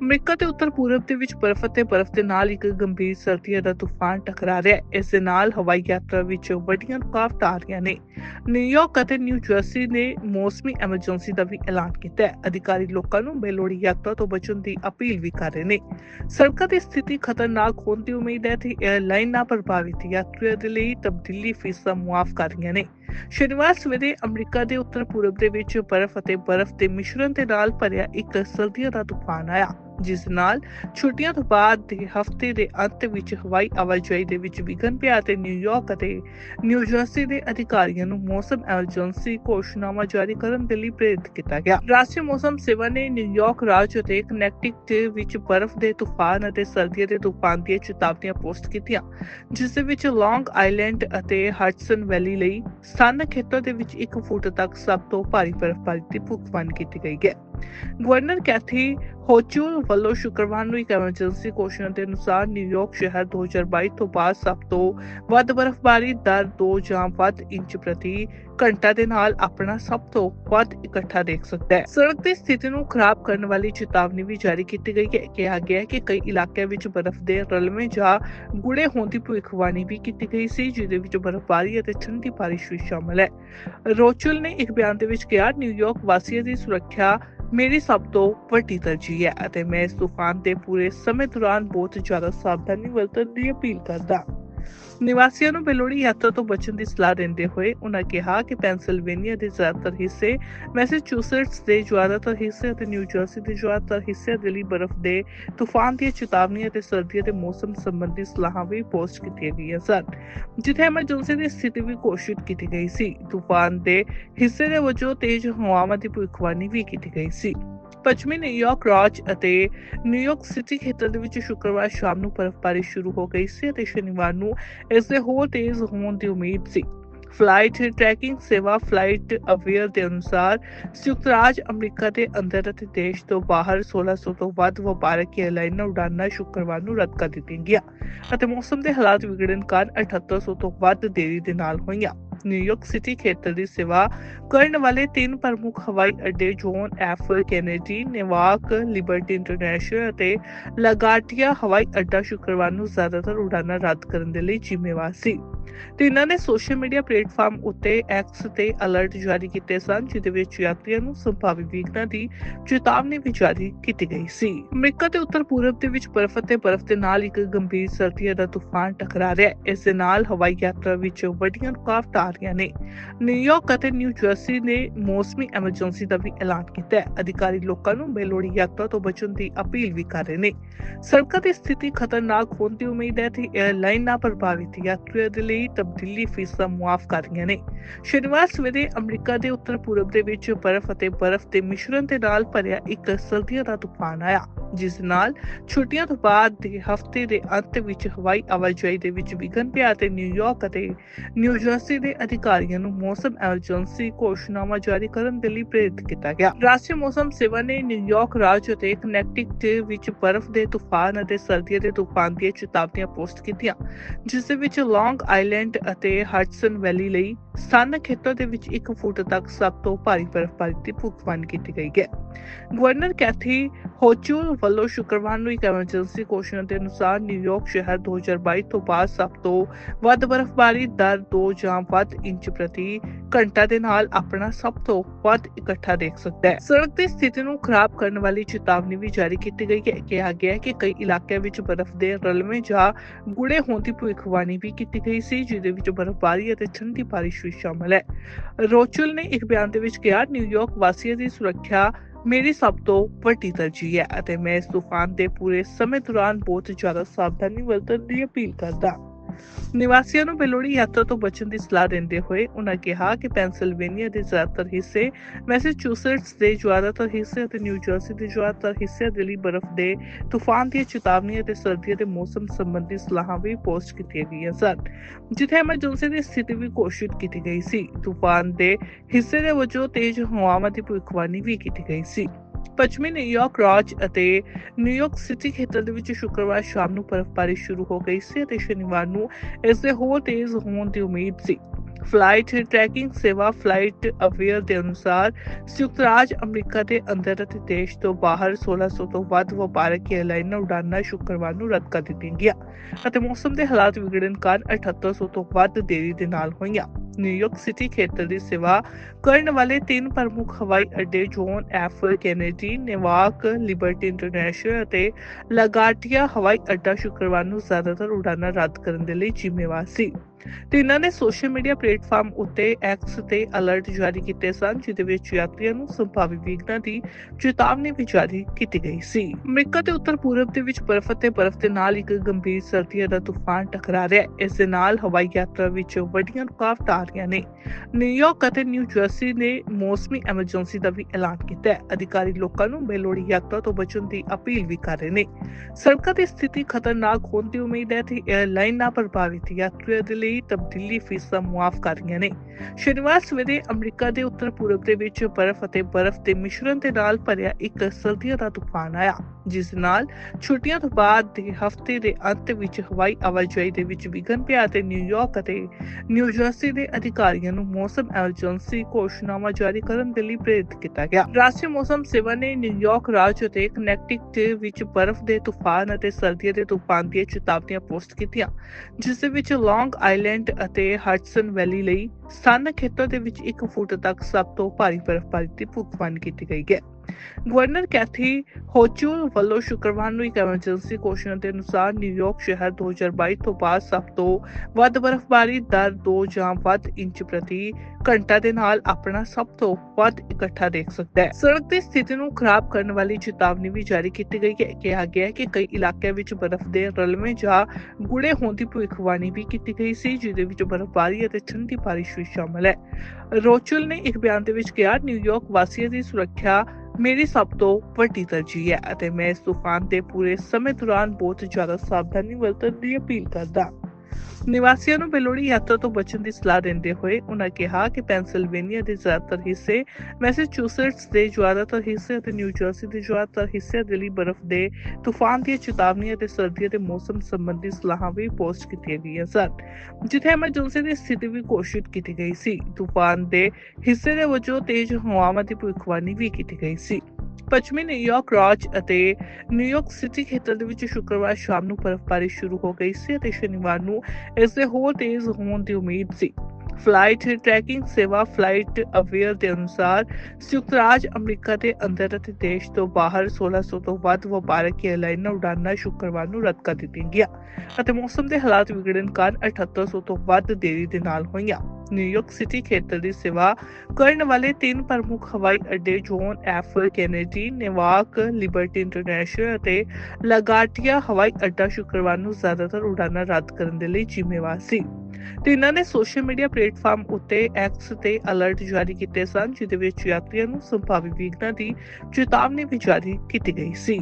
America ਦੇ ਉੱਤਰ ਪੂਰਬ ਦੇ ਵਿੱਚ ਬਰਫ਼ ਅਤੇ ਬਰਫ਼ ਦੇ ਨਾਲ ਇੱਕ ਗੰਭੀਰ ਸਰਦੀਆਂ ਦਾ ਤੂਫਾਨ ਟਕਰਾ ਰਿਹਾ ਹੈ। ਇਸ ਦੇ ਨਾਲ ਹਵਾਈ ਯਾਤਰਾ ਵਿੱਚ ਵੱਡੀਆਂ ਰੁਕਾਵਟਾਂ ਆ ਰਹੀਆਂ ਨੇ। ਨਿਊਯਾਰਕ ਅਤੇ ਨਿਊ ਜਰਸੀ ਨੇ ਮੌਸਮੀ ਐਮਰਜੈਂਸੀ ਦਾ ਵੀ ਐਲਾਨ ਕੀਤਾ ਹੈ। ਅਧਿਕਾਰੀ ਲੋਕਾਂ ਨੂੰ ਬੇਲੋੜੀ ਯਾਤਰਾ ਤੋਂ ਬਚਣ ਦੀ ਅਪੀਲ ਵੀ ਕਰ ਰਹੇ ਨੇ। ਸੜਕਾਂ ਦੀ ਸਥਿਤੀ ਖਤਰਨਾਕ ਹੋਣ ਦੀ ਉਮੀਦ ਹੈ ਤੇ 에ਅਰਲਾਈਨਾਂ ਪ੍ਰਭਾਵਿਤ ਯਾਤਰੀਆਂ ਦੇ ਲਈ ਤਬਦੀਲੀ ਫੀਸਾਂ ਮੁਆਫ ਕਰ ਰਹੀਆਂ ਨੇ। ਸ਼ਨੀਵਾਰ ਸਵੇਰੇ ਅਮਰੀਕਾ ਦੇ ਉੱਤਰ ਪੂਰਬ ਦੇ ਵਿੱਚ ਬਰਫ਼ ਅਤੇ ਬਰਫ਼ ਦੇ ਮਿਸ਼ਰਣ ਦੇ ਨਾਲ ਭਰਿਆ ਇੱਕ ਸਰਦੀਆਂ ਦਾ ਤੂਫਾਨ ਆਇਆ। ਜਿਸ ਨਾਲ ਛੁੱਟੀਆਂ ਤੋਂ ਬਾਅਦ ਦੇ ਹਫ਼ਤੇ ਦੇ ਅੰਤ ਵਿੱਚ ਹਵਾਈ ਆਵਾਜਾਈ ਦੇ ਵਿੱਚ ਵਿਘਨ ਪਿਆ ਤੇ ਨਿਊਯਾਰਕ ਅਤੇ ਨਿਊ ਦੇ ਅਧਿਕਾਰੀਆਂ ਨੂੰ ਮੌਸਮ ਐਮਰਜੈਂਸੀ ਘੋਸ਼ਣਾਮਾ ਜਾਰੀ ਕਰਨ ਦੇ ਲਈ ਪ੍ਰੇਰਿਤ ਕੀਤਾ ਗਿਆ। ਰਾਸ਼ਟਰੀ ਮੌਸਮ ਸੇਵਾ ਨੇ ਨਿਊਯਾਰਕ ਰਾਜ ਅਤੇ ਕਨੈਕਟਿਕਟ ਵਿੱਚ ਬਰਫ਼ ਦੇ ਤੂਫਾਨ ਅਤੇ ਸਰਦੀਆਂ ਦੇ ਤੂਫਾਨ ਦੀਆਂ ਚੇਤਾਵਨੀਆਂ ਪੋਸਟ ਕੀਤੀਆਂ, ਜਿਸ ਦੇ ਵਿੱਚ ਲੌਂਗ ਆਈਲੈਂਡ ਅਤੇ ਹਡਸਨ ਵੈਲੀ ਲਈ ਸਥਾਨਕ ਖੇਤਰ ਦੇ ਵਿੱਚ 1 ਫੁੱਟ ਤੱਕ ਸਭ ਤੋਂ ਭਾਰੀ ਬਰਫ਼ਬਾਰੀ ਦੀ ਭੁਗਤਾਨ ਕੀਤੀ ਗਈ ਹੈ। ਗਵਰਨਰ ਕੈਥੀ ਹੋਚੂਲ ਵੱਲੋਂ ਸ਼ੁੱਕਰਵਾਰ ਨੂੰ ਇੱਕ ਐਮਰਜੈਂਸੀ ਘੋਸ਼ਣਾ ਦੇ ਅਨੁਸਾਰ ਨਿਊਯਾਰਕ ਸ਼ਹਿਰ 2022 ਤੋਂ ਬਾਅਦ ਸਭ ਤੋਂ ਵੱਧ ਬਰਫ਼ਬਾਰੀ ਦਰ 2 ਜਾਂ ਵੱਧ ਇੰਚ ਪ੍ਰਤੀ ਘੰਟਾ ਦੇ ਨਾਲ ਆਪਣਾ ਸਭ ਤੋਂ ਵੱਧ ਇਕੱਠਾ ਦੇਖ ਸਕਦਾ ਹੈ। ਸੜਕ ਦੀ ਸਥਿਤੀ ਨੂੰ ਖਰਾਬ ਕਰਨ ਵਾਲੀ ਚੇਤਾਵਨੀ ਵੀ ਜਾਰੀ ਕੀਤੀ ਗਈ ਹੈ। ਕਿਹਾ ਗਿਆ ਹੈ ਕਿ ਕਈ ਇਲਾਕਿਆਂ ਵਿੱਚ ਬਰਫ਼ ਦੇ ਰਲਵੇਂ ਜਾਂ ਗੁੜੇ ਹੋਣ ਦੀ ਭਵਿੱਖਬਾਣੀ ਵੀ ਕੀਤੀ ਗਈ ਸੀ, ਜਿਹਦੇ ਵਿੱਚ ਬਰਫ਼ਬਾਰੀ ਅਤੇ ਠੰਡੀ ਬਾਰਿਸ਼ ਵੀ ਸ਼ਾਮਲ ਹੈ। ਰੋਚਲ ਨੇ ਇੱਕ ਬਿਆਨ ਦੇ ਵਿੱਚ ਕਿਹਾ ਨਿਊਯਾਰਕ ਵਾਸੀਆਂ ਦੀ ਸੁਰੱਖਿਆ ਮੇਰੀ ਸਭ ਤੋਂ ਵੱਡੀ ਤਰਜੀਹ ਹੈ ਅਤੇ ਮੈਂ ਇਸ ਤੂਫਾਨ ਦੇ ਪੂਰੇ ਸਮੇਂ ਦੌਰਾਨ ਬਹੁਤ ਜ਼ਿਆਦਾ ਸਾਵਧਾਨੀ ਵਰਤਣ ਦੀ ਅਪੀਲ ਕਰਦਾ ਨਿਵਾਸੀਆਂ ਨੂੰ ਬੇਲੋੜੀ ਯਾਤਰਾ ਤੋਂ ਬਚਣ ਦੀ ਸਲਾਹ ਦਿੰਦੇ ਹੋਏ ਉਹਨਾਂ ਕਿਹਾ ਕਿ ਪੈਂਸਿਲਵੇਨੀਆ ਦੇ ਜ਼ਿਆਦਾਤਰ ਹਿੱਸੇ ਮੈਸੇਚੂਸੇਟਸ ਦੇ ਜ਼ਿਆਦਾਤਰ ਹਿੱਸੇ ਅਤੇ ਨਿਊ ਜਰਸੀ ਦੇ ਜ਼ਿਆਦਾਤਰ ਹਿੱਸਿਆਂ ਦੇ ਲਈ ਬਰਫ਼ ਦੇ ਤੂਫਾਨ ਦੀਆਂ ਚੇਤਾਵਨੀਆਂ ਅਤੇ ਸਰਦੀਆਂ ਦੇ ਮੌਸਮ ਸੰਬੰਧੀ ਸਲਾਹਾਂ ਵੀ ਪੋਸਟ ਕੀਤੀਆਂ ਗਈਆਂ ਸਨ, ਜਿੱਥੇ ਐਮਰਜੈਂਸੀ ਦੀ ਸਥਿਤੀ ਵੀ ਘੋਸ਼ਿਤ ਕੀਤੀ ਗਈ ਸੀ। ਤੂਫਾਨ ਦੇ ਹਿੱਸੇ ਦੇ ਵਜੋਂ ਤੇਜ਼ ਹਵਾਵਾਂ ਦੀ ਭਵਿੱਖਬਾਣੀ ਵੀ ਕੀਤੀ ਗਈ ਸੀ। ਪੱਛਮੀ ਨਿਊਯਾਰਕ ਰਾਜ ਅਤੇ ਨਿਊਯਾਰਕ ਸਿਟੀ ਖੇਤਰ ਦੇ ਵਿੱਚ ਸ਼ੁੱਕਰਵਾਰ ਸ਼ਾਮ ਨੂੰ ਬਰਫ਼ਬਾਰੀ ਸ਼ੁਰੂ ਹੋ ਗਈ ਸੀ ਅਤੇ ਸ਼ਨੀਵਾਰ ਨੂੰ ਇਸ ਦੇ ਹੋਰ ਤੇਜ਼ ਹੋਣ ਦੀ ਉਮੀਦ ਸੀ। ਫਲਾਈਟ ਟਰੈਕਿੰਗ ਸੇਵਾ ਫਲਾਈਟ ਅਵੇਅਰ ਦੇ ਅਨੁਸਾਰ ਸੰਯੁਕਤ ਰਾਜ ਅਮਰੀਕਾ ਦੇ ਅੰਦਰ ਅਤੇ ਦੇਸ਼ ਤੋਂ ਬਾਹਰ 1600 ਤੋਂ ਵੱਧ ਵਪਾਰਕ ਏਅਰਲਾਈਨਾਂ ਉਡਾਨਾਂ ਸ਼ੁੱਕਰਵਾਰ ਨੂੰ ਰੱਦ ਕਰ ਦਿੱਤੀਆਂ ਗਈਆਂ ਅਤੇ ਮੌਸਮ ਦੇ ਹਾਲਾਤ ਵਿਗੜਨ ਕਾਰਨ 7800 ਤੋਂ ਵੱਧ ਦੇਰੀ ਦੇ ਨਾਲ ਹੋਈਆਂ। ਨਿਊਯਾਰਕ ਸਿਟੀ ਖੇਤਰ ਦੀ ਸੇਵਾ ਕਰਨ ਵਾਲੇ ਤਿੰਨ ਪ੍ਰਮੁੱਖ ਹਵਾਈ ਅੱਡੇ John F Kennedy, Newark, Liberty International ਅਤੇ ਲਗਾਟੀਆ ਹਵਾਈ ਅੱਡਾ ਸ਼ੁੱਕਰਵਾਰ ਨੂੰ ਜ਼ਿਆਦਾਤਰ ਉਡਾਨਾਂ ਰੱਦ ਕਰਨ ਦੇ ਲਈ ਜ਼ਿੰਮੇਵਾਰ ਸੀ। ਇਹਨਾਂ ਨੇ ਸੋਸ਼ਲ ਮੀਡੀਆ ਪਲੇਟਫਾਰਮ ਉੱਤੇ ਐਕਸ ਤੇ ਅਲਰਟ ਜਾਰੀ ਕੀਤੇ ਸਨ ਜਿਦੇ ਵਿੱਚ ਯਾਤਰੀਆਂ ਨੂੰ ਸੰਭਾਵੀ ਵਿਘਨਾਂ ਦੀ ਚੇਤਾਵਨੀ ਵੀ ਜਾਰੀ ਕੀਤੀ ਗਈ ਸੀ। ਅਮਰੀਕਾ ਦੇ ਉੱਤਰ ਪੂਰਬ ਦੇ ਵਿੱਚ ਬਰਫ਼ ਅਤੇ ਬਰਫ਼ ਦੇ ਨਾਲ ਇੱਕ ਗੰਭੀਰ ਸਰਦੀਆਂ ਦਾ ਤੂਫਾਨ ਟਕਰਾ ਰਿਹਾ ਹੈ। ਇਸ ਦੇ ਨਾਲ ਹਵਾਈ ਯਾਤਰਾ ਵਿੱਚ ਵੱਡੀਆਂ ਰੁਕਾਵਟਾਂ ਆ ਰਹੀਆਂ ਨੇ। ਨਿਊਯਾਰਕ ਅਤੇ ਨਿਊ ਜਰਸੀ ਨੇ ਮੌਸਮੀ ਐਮਰਜੈਂਸੀ ਦਾ ਵੀ ਐਲਾਨ ਕੀਤਾ ਹੈ। ਅਧਿਕਾਰੀ ਲੋਕਾਂ ਨੂੰ ਬੇਲੋੜੀ ਯਾਤਰਾ ਤੋਂ ਬਚਣ ਦੀ ਅਪੀਲ ਵੀ ਕਰ ਰਹੇ ਨੇ। ਸੜਕਾਂ ਦੀ ਸਥਿਤੀ ਖਤਰਨਾਕ ਹੋਣ ਦੀ ਉਮੀਦ ਹੈ ਤੇ 에ਅਰਲਾਈਨਾਂ ਪ੍ਰਭਾਵਿਤ ਯਾਤਰੀਆਂ ਦੇ ਲਈ ਤਬਦੀਲੀ ਫੀਸਾਂ ਮੁਆਫ ਕਰ ਰਹੀਆਂ ਨੇ। ਸ਼ਨੀਵਾਰ ਸਵੇਰੇ ਅਮਰੀਕਾ ਦੇ ਉੱਤਰ ਪੂਰਬ ਦੇ ਵਿੱਚ ਬਰਫ਼ ਅਤੇ ਬਰਫ਼ ਦੇ ਮਿਸ਼ਰਣ ਦੇ ਨਾਲ ਭਰਿਆ ਇੱਕ ਸਰਦੀਆਂ ਦਾ ਤੂਫਾਨ ਆਇਆ, ਜਿਸ ਨਾਲ ਛੁੱਟੀਆਂ ਤੋਂ ਬਾਅਦ ਦੇ ਹਫ਼ਤੇ ਦੇ ਅੰਤ ਵਿੱਚ ਹਵਾਈ ਆਵਾਜਾਈ ਦੇ ਵਿੱਚ ਵਿਘਨ ਪਿਆ ਤੇ ਨਿਊਯਾਰਕ ਅਤੇ ਨਿਊ ਦੇ ਅਧਿਕਾਰੀਆਂ ਨੂੰ ਮੌਸਮ ਐਮਰਜੈਂਸੀ ਘੋਸ਼ਣਾਮਾ ਜਾਰੀ ਕਰਨ ਦੇ ਲਈ ਪ੍ਰੇਰਿਤ ਕੀਤਾ ਗਿਆ। ਰਾਸ਼ਟਰੀ ਮੌਸਮ ਸੇਵਾ ਨੇ ਨਿਊਯਾਰਕ ਰਾਜ ਅਤੇ ਕਨੈਕਟਿਕਟ ਵਿੱਚ ਬਰਫ਼ ਦੇ ਤੂਫਾਨ ਅਤੇ ਸਰਦੀਆਂ ਦੇ ਤੂਫਾਨ ਦੀਆਂ ਚੇਤਾਵਨੀਆਂ ਪੋਸਟ ਕੀਤੀਆਂ, ਜਿਸ ਦੇ ਵਿੱਚ ਲੌਂਗ ਆਈਲੈਂਡ ਅਤੇ ਹਡਸਨ ਵੈਲੀ ਲਈ ਸਥਾਨਕ ਖੇਤਰ ਦੇ ਵਿੱਚ 1 ਫੁੱਟ ਤੱਕ ਸਭ ਤੋਂ ਭਾਰੀ ਬਰਫ਼ਬਾਰੀ ਦੀ ਭੁਗਤਾਨ ਕੀਤੀ ਗਈ ਹੈ। ਗਵਰਨਰ ਕੈਥੀ ਹੋਚੂਲ ਵੱਲੋਂ ਸ਼ੁੱਕਰਵਾਰ ਨੂੰ ਇੱਕ ਐਮਰਜੈਂਸੀ ਘੋਸ਼ਣਾ ਦੇ ਅਨੁਸਾਰ ਨਿਊਯਾਰਕ ਸ਼ਹਿਰ 2022 ਤੋਂ ਬਾਅਦ ਸਭ ਤੋਂ ਵੱਧ ਬਰਫ਼ਬਾਰੀ ਦਰ 2 ਜਾਂ ਵੱਧ ਇੰਚ ਪ੍ਰਤੀ ਘੰਟਾ ਦੇ ਨਾਲ ਆਪਣਾ ਸਭ ਤੋਂ ਵੱਧ ਇਕੱਠਾ ਦੇਖ ਸਕਦਾ ਹੈ। ਸੜਕ ਦੀ ਸਥਿਤੀ ਨੂੰ ਖਰਾਬ ਕਰਨ ਵਾਲੀ ਚੇਤਾਵਨੀ ਵੀ ਜਾਰੀ ਕੀਤੀ ਗਈ ਹੈ। ਕਿਹਾ ਗਿਆ ਹੈ ਕਿ ਕਈ ਇਲਾਕਿਆਂ ਵਿੱਚ ਬਰਫ਼ ਦੇ ਰਲਵੇਂ ਜਾਂ ਗੁੜੇ ਹੋਣ ਦੀ ਭਵਿੱਖਬਾਣੀ ਵੀ ਕੀਤੀ ਗਈ ਸੀ, ਜਿਹਦੇ ਵਿੱਚ ਬਰਫ਼ਬਾਰੀ ਅਤੇ ਠੰਡੀ ਬਾਰਿਸ਼ ਵੀ ਸ਼ਾਮਲ ਹੈ। ਰੋਚਲ ਨੇ ਇੱਕ ਬਿਆਨ ਦੇ ਵਿੱਚ ਕਿਹਾ ਨਿਊਯਾਰਕ ਵਾਸੀਆਂ ਦੀ ਸੁਰੱਖਿਆ ਮੇਰੀ ਸਭ ਤੋਂ ਵੱਡੀ ਤਰਜੀਹ ਹੈ ਅਤੇ ਮੈਂ ਇਸ ਤੂਫਾਨ ਦੇ ਪੂਰੇ ਸਮੇਂ ਦੌਰਾਨ ਬਹੁਤ ਜ਼ਿਆਦਾ ਸਾਵਧਾਨੀ ਵਰਤਣ ਦੀ ਅਪੀਲ ਕਰਦਾ ਨਿਵਾਸੀਆਂ ਨੂੰ ਬੇਲੋੜੀ ਯਾਤਰਾ ਤੋਂ ਬਚਣ ਦੀ ਸਲਾਹ ਦਿੰਦੇ ਹੋਏ ਉਹਨਾਂ ਕਿਹਾ ਕਿ ਪੈਂਸਿਲਵੇਨੀਆ ਦੇ ਜ਼ਿਆਦਾਤਰ ਹਿੱਸੇ ਮੈਸੇਚੂਸੇਟਸ ਦੇ ਜ਼ਿਆਦਾਤਰ ਹਿੱਸੇ ਅਤੇ ਨਿਊ ਜਰਸੀ ਦੇ ਜ਼ਿਆਦਾਤਰ ਹਿੱਸਿਆਂ ਦੇ ਲਈ ਬਰਫ਼ ਦੇ ਤੂਫਾਨ ਦੀਆਂ ਚੇਤਾਵਨੀਆਂ ਅਤੇ ਸਰਦੀਆਂ ਦੇ ਮੌਸਮ ਸੰਬੰਧੀ ਸਲਾਹਾਂ ਵੀ ਪੋਸਟ ਕੀਤੀਆਂ ਗਈਆਂ ਸਨ, ਜਿੱਥੇ ਐਮਰਜੈਂਸੀ ਦੀ ਸਥਿਤੀ ਵੀ ਘੋਸ਼ਿਤ ਕੀਤੀ ਗਈ ਸੀ। ਤੂਫਾਨ ਦੇ ਹਿੱਸੇ ਦੇ ਵਜੋਂ ਤੇਜ਼ ਹਵਾਵਾਂ ਦੀ ਭਵਿੱਖਬਾਣੀ ਵੀ ਕੀਤੀ ਗਈ ਸੀ। ਪੱਛਮੀ ਨਿਊਯਾਰਕ ਰਾਜ ਅਤੇ ਨਿਊਯਾਰਕ ਸਿਟੀ ਖੇਤਰ ਦੇ ਵਿੱਚ ਸ਼ੁੱਕਰਵਾਰ ਸ਼ਾਮ ਨੂੰ ਬਰਫ਼ਬਾਰੀ ਸ਼ੁਰੂ ਹੋ ਗਈ ਸੀ ਅਤੇ ਸ਼ਨੀਵਾਰ ਨੂੰ ਇਸ ਦੇ ਹੋਰ ਤੇਜ਼ ਹੋਣ ਦੀ ਉਮੀਦ ਸੀ। ਫਲਾਈਟ ਟਰੈਕਿੰਗ ਸੇਵਾ ਫਲਾਈਟ ਅਵੇਅਰ ਦੇ ਅਨੁਸਾਰ ਸੰਯੁਕਤ ਰਾਜ ਅਮਰੀਕਾ ਦੇ ਅੰਦਰ ਅਤੇ ਦੇਸ਼ ਤੋਂ ਬਾਹਰ 1600 ਤੋਂ ਵੱਧ ਵਪਾਰਕ ਏਅਰਲਾਈਨਾਂ ਉਡਾਨਾਂ ਸ਼ੁੱਕਰਵਾਰ ਨੂੰ ਰੱਦ ਕਰ ਦਿੱਤੀਆਂ ਗਈਆਂ ਅਤੇ ਮੌਸਮ ਦੇ ਹਾਲਾਤ ਵਿਗੜਨ ਕਾਰਨ 7800 ਤੋਂ ਵੱਧ ਦੇਰੀ ਦੇ ਨਾਲ ਹੋਈਆਂ। ਨਿਊਯਾਰਕ ਸਿਟੀ ਖੇਤਰ ਦੀ ਸੇਵਾ ਕਰਨ ਵਾਲੇ ਤਿੰਨ ਪ੍ਰਮੁੱਖ ਹਵਾਈ ਅੱਡੇ John F Kennedy Newark Liberty International ਅਤੇ ਲਗਾਟੀਆ ਹਵਾਈ ਅੱਡਾ ਸ਼ੁੱਕਰਵਾਰ ਨੂੰ ਜ਼ਿਆਦਾਤਰ ਉਡਾਨਾਂ ਰੱਦ ਕਰਨ ਦੇ ਲਈ ਜ਼ਿੰਮੇਵਾਰ ਸੀ। ਇਹਨਾਂ ਨੇ ਸੋਸ਼ਲ ਮੀਡੀਆ ਪਲੇਟਫਾਰਮ ਉੱਤੇ ਐਕਸ ਤੇ ਅਲਰਟ ਜਾਰੀ ਕੀਤੇ ਸਨ ਜਿਦੇ ਵਿੱਚ ਯਾਤਰੀਆਂ ਨੂੰ ਸੰਭਾਵੀ ਵਿਘਨਾਂ ਦੀ ਚੇਤਾਵਨੀ ਵੀ ਜਾਰੀ ਕੀਤੀ ਗਈ ਸੀ। ਅਮਰੀਕਾ ਦੇ ਉੱਤਰ ਪੂਰਬ ਦੇ ਵਿੱਚ ਬਰਫ਼ ਅਤੇ ਬਰਫ਼ ਦੇ ਨਾਲ ਇੱਕ ਗੰਭੀਰ ਸਰਦੀਆਂ ਦਾ ਤੂਫਾਨ ਟਕਰਾ ਰਿਹਾ ਹੈ। ਇਸ ਦੇ ਨਾਲ ਹਵਾਈ ਯਾਤਰਾ ਵਿੱਚ ਵੱਡੀਆਂ ਰੁਕਾਵਟਾਂ ਆ ਰਹੀਆਂ ਨੇ। ਨਿਊਯਾਰਕ ਅਤੇ ਨਿਊ ਜਰਸੀ ਨੇ ਮੌਸਮੀ ਐਮਰਜੈਂਸੀ ਦਾ ਵੀ ਐਲਾਨ ਕੀਤਾ ਹੈ। ਅਧਿਕਾਰੀ ਲੋਕਾਂ ਨੂੰ ਬੇਲੋੜੀ ਯਾਤਰਾ ਤੋਂ ਬਚਣ ਦੀ ਅਪੀਲ ਵੀ ਕਰ ਰਹੇ ਨੇ। ਸੜਕਾਂ ਦੀ ਸਥਿਤੀ ਖਤਰਨਾਕ ਹੋਣ ਦੀ ਉਮੀਦ ਹੈ ਤੇ ਏਅਰਲਾਈਨਾਂ ਪ੍ਰਭਾਵਿਤ ਯਾਤਰੀਆਂ ਦੇ ਲਈ ਤਬਦੀਲੀ ਫੀਸਾਂ ਮੁਆਫ ਕਰ ਰਹੀਆਂ ਨੇ। ਸ਼ਨੀਵਾਰ ਸਵੇਰੇ ਅਮਰੀਕਾ ਦੇ ਉੱਤਰ ਪੂਰਬ ਦੇ ਵਿੱਚ ਬਰਫ਼ ਅਤੇ ਬਰਫ਼ ਦੇ ਮਿਸ਼ਰਣ ਦੇ ਨਾਲ ਭਰਿਆ ਇੱਕ ਸਰਦੀਆਂ ਦਾ ਤੂਫਾਨ ਆਇਆ, ਜਿਸ ਨਾਲ ਛੁੱਟੀਆਂ ਤੋਂ ਬਾਅਦ ਦੇ ਹਫ਼ਤੇ ਦੇ ਅੰਤ ਵਿੱਚ ਹਵਾਈ ਆਵਾਜਾਈ ਦੇ ਵਿੱਚ ਵਿਘਨ ਪਿਆ ਤੇ ਨਿਊਯਾਰਕ ਅਤੇ ਨਿਊ ਦੇ ਅਧਿਕਾਰੀਆਂ ਨੂੰ ਮੌਸਮ ਐਮਰਜੈਂਸੀ ਘੋਸ਼ਣਾਵਾਂ ਜਾਰੀ ਕਰਨ ਦੇ ਲਈ ਪ੍ਰੇਰਿਤ ਕੀਤਾ ਗਿਆ। ਰਾਸ਼ਟਰੀ ਮੌਸਮ ਸੇਵਾ ਨੇ ਨਿਊਯਾਰਕ ਰਾਜ ਅਤੇ ਕਨੈਕਟਿਕਟ ਵਿੱਚ ਬਰਫ਼ ਦੇ ਤੂਫਾਨ ਅਤੇ ਸਰਦੀਆਂ ਦੇ ਤੂਫਾਨ ਦੀਆਂ ਚੇਤਾਵਨੀਆਂ ਪੋਸਟ ਕੀਤੀਆਂ, ਜਿਸ ਦੇ ਵਿੱਚ ਲੌਂਗ ਆਈਲੈਂਡ ਅਤੇ ਹਡਸਨ ਵੈਲੀ ਲਈ ਸਥਾਨਕ ਖੇਤਰ ਦੇ ਵਿੱਚ 1 ਫੁੱਟ ਤੱਕ ਸਭ ਤੋਂ ਭਾਰੀ ਬਰਫ਼ਬਾਰੀ ਦੀ ਭੁਗਤਾਨ ਕੀਤੀ ਗਈ ਹੈ। ਗਵਰਨਰ ਕੈਥੀ ਹੋਚੂਲ ਵੱਲੋਂ ਸ਼ੁੱਕਰਵਾਰ ਨੂੰ ਇੱਕ ਐਮਰਜੈਂਸੀ ਘੋਸ਼ਣਾ ਦੇ ਅਨੁਸਾਰ ਨਿਊਯਾਰਕ ਸ਼ਹਿਰ 2022 ਤੋਂ ਬਾਅਦ ਸਭ ਤੋਂ ਵੱਧ ਬਰਫ਼ਬਾਰੀ ਦਰ 2 ਜਾਂ ਵੱਧ ਇੰਚ ਪ੍ਰਤੀ ਘੰਟਾ ਦੇ ਨਾਲ ਆਪਣਾ ਸਭ ਤੋਂ ਵੱਧ ਇਕੱਠਾ ਦੇਖ ਸਕਦਾ ਹੈ। ਸੜਕ ਦੀ ਸਥਿਤੀ ਨੂੰ ਖਰਾਬ ਕਰਨ ਵਾਲੀ ਚੇਤਾਵਨੀ ਵੀ ਜਾਰੀ ਕੀਤੀ ਗਈ ਹੈ। ਕਿਹਾ ਗਿਆ ਹੈ ਕਿ ਕਈ ਇਲਾਕਿਆਂ ਵਿੱਚ ਬਰਫ਼ ਦੇ ਰਲਵੇਂ ਜਾਂ ਗੁੜੇ ਹੋਣ ਦੀ ਭਵਿੱਖਬਾਣੀ ਵੀ ਕੀਤੀ ਗਈ ਸੀ, ਜਿਹਦੇ ਵਿੱਚ ਬਰਫ਼ਬਾਰੀ ਅਤੇ ਠੰਡੀ ਬਾਰਿਸ਼ ਵੀ ਸ਼ਾਮਲ ਹੈ। ਰੋਚਲ ਨੇ ਇੱਕ ਬਿਆਨ ਦੇ ਵਿੱਚ ਕਿਹਾ ਨਿਊਯਾਰਕ ਵਾਸੀਆਂ ਦੀ ਸੁਰੱਖਿਆ ਮੇਰੀ ਸਭ ਤੋਂ ਵੱਡੀ ਤਰਜੀਹ ਹੈ ਅਤੇ ਮੈਂ ਇਸ ਤੂਫਾਨ ਦੇ ਪੂਰੇ ਸਮੇਂ ਦੌਰਾਨ ਬਹੁਤ ਜ਼ਿਆਦਾ ਸਾਵਧਾਨੀ ਵਰਤਣ ਦੀ ਅਪੀਲ ਕਰਦਾ ਨਿਵਾਸੀਆਂ ਨੂੰ ਬੇਲੋੜੀ ਯਾਤਰਾ ਤੋਂ ਬਚਣ ਦੀ ਸਲਾਹ ਦਿੰਦੇ ਹੋਏ ਉਹਨਾਂ ਕਿਹਾ ਕਿ ਪੈਂਸਿਲਵੇਨੀਆ ਦੇ ਜ਼ਿਆਦਾਤਰ ਹਿੱਸੇ ਮੈਸੇਚੂਸੇਟਸ ਦੇ ਜ਼ਿਆਦਾਤਰ ਹਿੱਸੇ ਅਤੇ ਨਿਊ ਜਰਸੀ ਦੇ ਜ਼ਿਆਦਾਤਰ ਹਿੱਸੇ ਦੇ ਲਈ ਬਰਫ਼ ਦੇ ਤੂਫਾਨ ਦੀਆਂ ਚੇਤਾਵਨੀਆਂ ਅਤੇ ਸਰਦੀਆਂ ਦੇ ਮੌਸਮ ਸੰਬੰਧੀ ਸਲਾਹਾਂ ਵੀ ਪੋਸਟ ਕੀਤੀਆਂ ਗਈਆਂ ਸਨ, ਜਿੱਥੇ ਐਮਰਜੈਂਸੀ ਦੀ ਸਥਿਤੀ ਵੀ ਘੋਸ਼ਿਤ ਕੀਤੀ ਗਈ ਸੀ। ਤੂਫਾਨ ਦੇ ਹਿੱਸੇ ਦੇ ਵਜੋਂ ਤੇਜ਼ ਹਵਾਵਾਂ ਦੀ ਭਵਿੱਖਬਾਣੀ ਵੀ ਕੀਤੀ ਗਈ ਸੀ। ਪੱਛਮੀ ਨਿਊਯਾਰਕ ਰਾਜ ਅਤੇ ਨਿਊਯਾਰਕ ਸਿਟੀ ਖੇਤਰ ਦੇ ਵਿੱਚ ਸ਼ੁੱਕਰਵਾਰ ਸ਼ਾਮ ਨੂੰ ਬਰਫ਼ਬਾਰੀ ਸ਼ੁਰੂ ਹੋ ਗਈ ਸੀ ਅਤੇ ਸ਼ਨੀਵਾਰ ਨੂੰ ਇਸ ਦੇ ਹੋਰ ਤੇਜ਼ ਹੋਣ ਦੀ ਉਮੀਦ ਸੀ। ਫਲਾਈਟ ਟਰੈਕਿੰਗ ਸੇਵਾ ਫਲਾਈਟ ਅਵੇਅਰ ਦੇ ਅਨੁਸਾਰ ਸੰਯੁਕਤ ਰਾਜ ਅਮਰੀਕਾ ਦੇ ਅੰਦਰ ਅਤੇ ਦੇਸ਼ ਤੋਂ ਬਾਹਰ 1600 ਤੋਂ ਵੱਧ ਵਪਾਰਕ ਏਅਰਲਾਈਨਾਂ ਉਡਾਨਾਂ ਸ਼ੁੱਕਰਵਾਰ ਨੂੰ ਰੱਦ ਕਰ ਦਿੱਤੀਆਂ ਗਈਆਂ ਅਤੇ ਮੌਸਮ ਦੇ ਹਾਲਾਤ ਵਿਗੜਨ ਕਾਰਨ 7800 ਤੋਂ ਵੱਧ ਦੇਰੀ ਦੇ ਨਾਲ ਹੋਈਆਂ। ਨਿਊਯਾਰਕ ਸਿਟੀ ਖੇਤਰ ਦੀ ਸੇਵਾ ਕਰਨ ਵਾਲੇ ਤਿੰਨ ਪ੍ਰਮੁੱਖ ਹਵਾਈ ਅੱਡੇ John F Kennedy, Newark, Liberty International ਅਤੇ ਲਗਾਟੀਆ ਹਵਾਈ ਅੱਡਾ ਸ਼ੁੱਕਰਵਾਰ ਨੂੰ ਜ਼ਿਆਦਾਤਰ ਉਡਾਨਾਂ ਰੱਦ ਕਰਨ ਦੇ ਲਈ ਜ਼ਿੰਮੇਵਾਰ ਸੀ। ਤਿੰਨਾਂ ਨੇ ਸੋਸ਼ਲ ਮੀਡੀਆ ਪਲੇਟਫਾਰਮ ਉੱਤੇ ਐਕਸ ਤੇ ਅਲਰਟ ਜਾਰੀ ਕੀਤੇ ਸਨ ਜਿਦੇ ਵਿੱਚ ਯਾਤਰੀਆਂ ਨੂੰ ਸੰਭਾਵੀ ਵਿਘਨਾਂ ਦੀ ਚੇਤਾਵਨੀ ਵੀ ਜਾਰੀ ਕੀਤੀ ਗਈ ਸੀ।